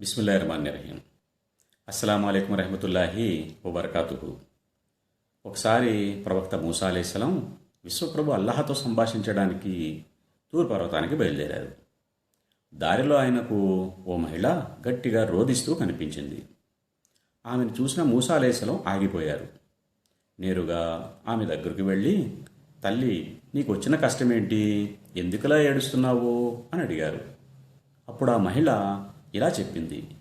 బిస్మిల్లా రహమాన్ రహీం అస్సలం అయికం రహమతుల్లాహి వబర్కాతుహు. ఒకసారి ప్రవక్త మూసా విశ్వప్రభు అల్లాహతో సంభాషించడానికి తూర్ పర్వతానికి బయలుదేరారు. దారిలో ఆయనకు ఓ మహిళ గట్టిగా రోదిస్తూ కనిపించింది. ఆమెను చూసిన మూసా ఆగిపోయారు. నేరుగా ఆమె దగ్గరికి వెళ్ళి తల్లి నీకు వచ్చిన కష్టమేంటి? ఎందుకులా ఏడుస్తున్నావు? అని అడిగారు. అప్పుడు ఆ మహిళ ఇలా చెప్పింది.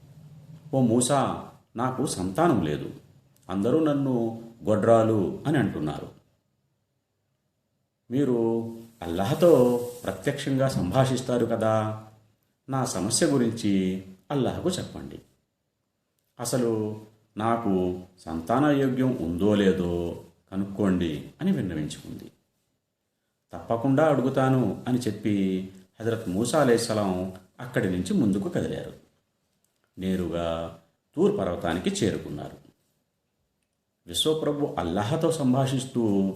ఓ మూసా నాకు సంతానం లేదు. అందరూ నన్ను గొడ్రాలు అని అంటున్నారు. మీరు అల్లాహతో ప్రత్యక్షంగా సంభాషిస్తారు కదా? నా సమస్య గురించి అల్లాహకు చెప్పండి. అసలు నాకు సంతానయోగ్యం ఉందో లేదో కనుక్కోండి అని విన్నవించుకుంది. తప్పకుండా అడుగుతాను అని చెప్పి హజరత్ మూసా అలైహిస్సలాం అక్కడి నుంచి ముందుకు కదిలారు. నేరుగా తూర్ పర్వతానికి చేరుకున్నారు. విశ్వప్రభు అల్లాహతో సంభాషిస్తూ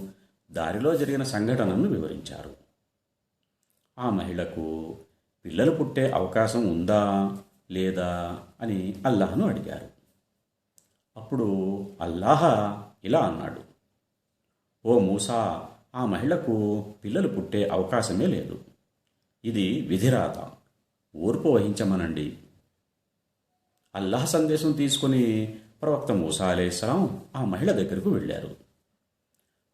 దారిలో జరిగిన సంఘటనను వివరించారు. ఆ మహిళకు పిల్లలు పుట్టే అవకాశం ఉందా లేదా అని అల్లాహను అడిగారు. అప్పుడు అల్లాహ ఇలా అన్నాడు ఓ మూసా ఆ మహిళకు పిల్లలు పుట్టే అవకాశమే లేదు. ఇది విధిరాత ఓర్పు వహించమనండి. అల్లాహ్ సందేశం తీసుకుని ప్రవక్త మూసా అలేస్లాం ఆ మహిళ దగ్గరకు వెళ్ళారు.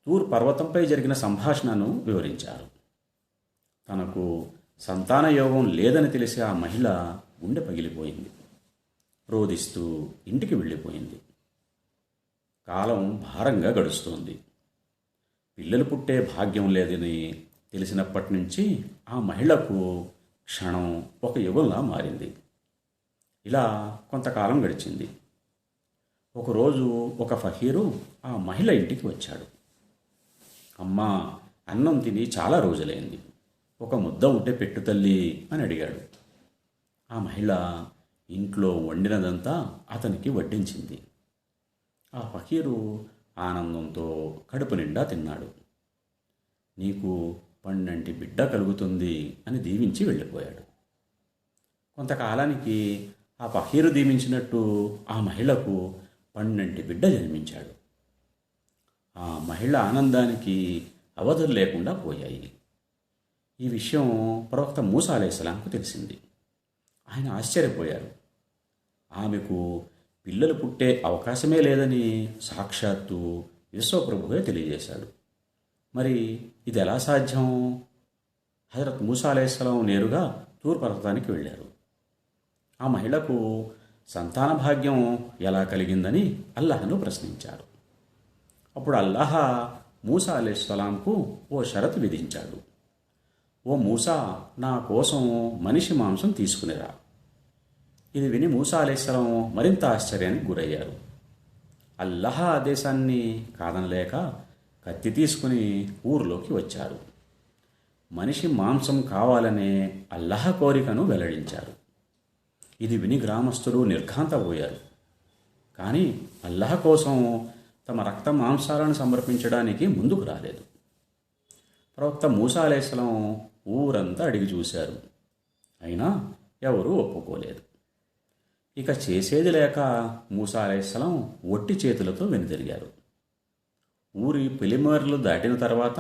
తూర్ పర్వతంపై జరిగిన సంభాషణను వివరించారు. తనకు సంతాన యోగం లేదని తెలిసి ఆ మహిళ గుండె పగిలిపోయింది. రోదిస్తూ ఇంటికి వెళ్ళిపోయింది. కాలం భారంగా గడుస్తోంది. పిల్లలు పుట్టే భాగ్యం లేదని తెలిసినప్పటి నుంచి ఆ మహిళకు క్షణం ఒక యుగంలా మారింది. ఇలా కొంతకాలం గడిచింది. ఒకరోజు ఒక ఫకీరు ఆ మహిళ ఇంటికి వచ్చాడు. అమ్మా అన్నం తిని చాలా రోజులైంది. ఒక ముద్ద ఉంటే పెట్టు తల్లి అని అడిగాడు. ఆ మహిళ ఇంట్లో వండినదంతా అతనికి వడ్డించింది. ఆ ఫకీరు ఆనందంతో కడుపు నిండా తిన్నాడు. నీకు పన్నెంటి బిడ్డ కలుగుతుంది అని దీవించి వెళ్ళిపోయాడు. కొంతకాలానికి ఆ పహీరు దీవించినట్టు ఆ మహిళకు పన్నెంటి బిడ్డ జన్మించాడు. ఆ మహిళ ఆనందానికి అవధులు లేకుండా పోయాయి. ఈ విషయం ప్రవక్త మూసా అలైహిస్సలాంకు తెలిసింది. ఆయన ఆశ్చర్యపోయారు. ఆమెకు పిల్లలు పుట్టే అవకాశమే లేదని సాక్షాత్తు విశ్వప్రభువే తెలియజేశాడు. మరి ఇది ఎలా సాధ్యం? హజరత్ మూసా అలైహిస్సలాం నేరుగా తూర్ పర్వతానికి వెళ్ళారు. ఆ మహిళకు సంతాన భాగ్యం ఎలా కలిగిందని అల్లాహను ప్రశ్నించారు అప్పుడు అల్లాహ మూసా అలైహిస్సలాంకు ఓ షరతు విధించాడు. ఓ మూసా నా కోసం మనిషి మాంసం తీసుకునిరా. ఇది విని మూసా అలైహిస్సలాం మరింత ఆశ్చర్యానికి గురయ్యారు. అల్లహ ఆదేశాన్ని కాదనలేక కత్తి తీసుకుని ఊర్లోకి వచ్చారు. మనిషి మాంసం కావాలనే అల్లహ కోరికను వెల్లడించారు. ఇది విని గ్రామస్తులు నిర్ఘాంతపోయారు కానీ అల్లహ కోసం తమ రక్త మాంసాలను సమర్పించడానికి ముందుకు రాలేదు. ప్రవక్త మూసాలేసలం ఊరంతా అడిగి చూశారు. అయినా ఎవరూ ఒప్పుకోలేదు. ఇక చేసేది లేక మూసాలేసలం ఒట్టి చేతులతో వెనుదిరిగారు. ఊరి పిలిమేర్లు దాటిన తర్వాత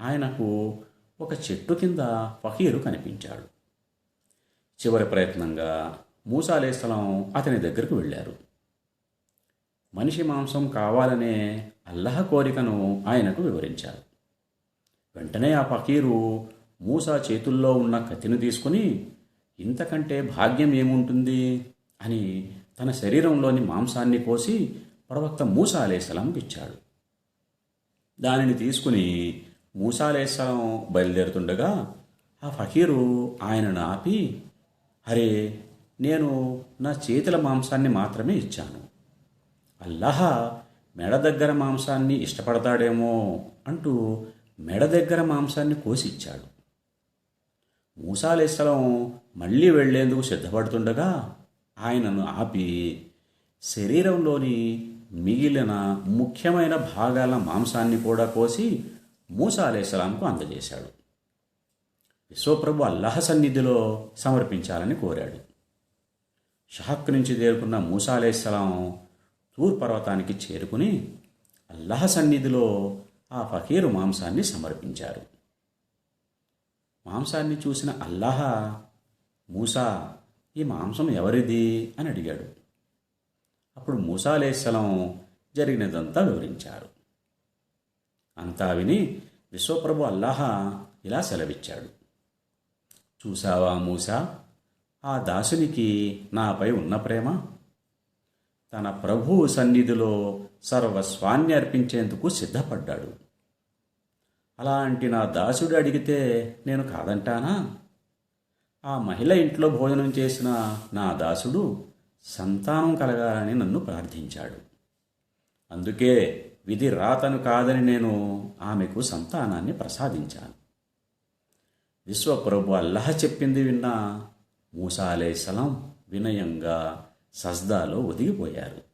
ఆయనకు ఒక చెట్టు కింద ఫకీరు కనిపించాడు. చివరి ప్రయత్నంగా మూసాలేస్తలం అతని దగ్గరకు వెళ్ళారు. మనిషి మాంసం కావాలనే అల్లహ కోరికను ఆయనకు వివరించారు. వెంటనే ఆ ఫకీరు మూసా చేతుల్లో ఉన్న కత్తిని తీసుకుని ఇంతకంటే భాగ్యం ఏముంటుంది? అని తన శరీరంలోని మాంసాన్ని కోసి ప్రవక్త మూసా అలేసలాంకి ఇచ్చాడు. దానిని తీసుకుని మూసాలేసలం బయలుదేరుతుండగా ఆ ఫకీరు ఆయనను ఆపి అరే నేను నా చేతుల మాంసాన్ని మాత్రమే ఇచ్చాను. అల్లహ మెడ దగ్గర మాంసాన్ని ఇష్టపడతాడేమో అంటూ మెడ దగ్గర మాంసాన్ని కోసి ఇచ్చాడు మూసాలేసలం మళ్ళీ వెళ్ళేందుకు సిద్ధపడుతుండగా ఆయనను ఆపి శరీరంలోని మిగిలిన ముఖ్యమైన భాగాల మాంసాన్ని కూడా కోసి మూసా అలేసలాంకు అందజేశాడు. విశ్వప్రభు అల్లహ సన్నిధిలో సమర్పించాలని కోరాడు. షహక్ నుంచి చేరుకున్న మూసా అలైహిస్సలాం తూర్ పర్వతానికి చేరుకుని అల్లాహ్ సన్నిధిలో ఆ ఫకీరు మాంసాన్ని సమర్పించారు. మాంసాన్ని చూసిన అల్లాహ మూసా ఈ మాంసం ఎవరిది? అని అడిగాడు. అప్పుడు మూసా జరిగినదంతా వివరించారు అంతా విని విశ్వప్రభు అల్లాహ ఇలా సెలవిచ్చాడు. చూసావా మూసా? ఆ దాసునికి నాపై ఉన్న ప్రేమ? తన ప్రభువు సన్నిధిలో సర్వస్వాన్ని అర్పించేందుకు సిద్ధపడ్డాడు. అలాంటి నా దాసుడు అడిగితే నేను కాదంటానా? ఆ మహిళ ఇంట్లో భోజనం చేసిన నా దాసుడు సంతానం కలగాలని నన్ను ప్రార్థించాడు. అందుకే విధి రాతను కాదని నేను ఆమెకు సంతానాన్ని ప్రసాదించాను. విశ్వప్రభు అల్లహ చెప్పింది విన్న మూసాలే సలం వినయంగా సజ్దాలో ఒదిగిపోయారు.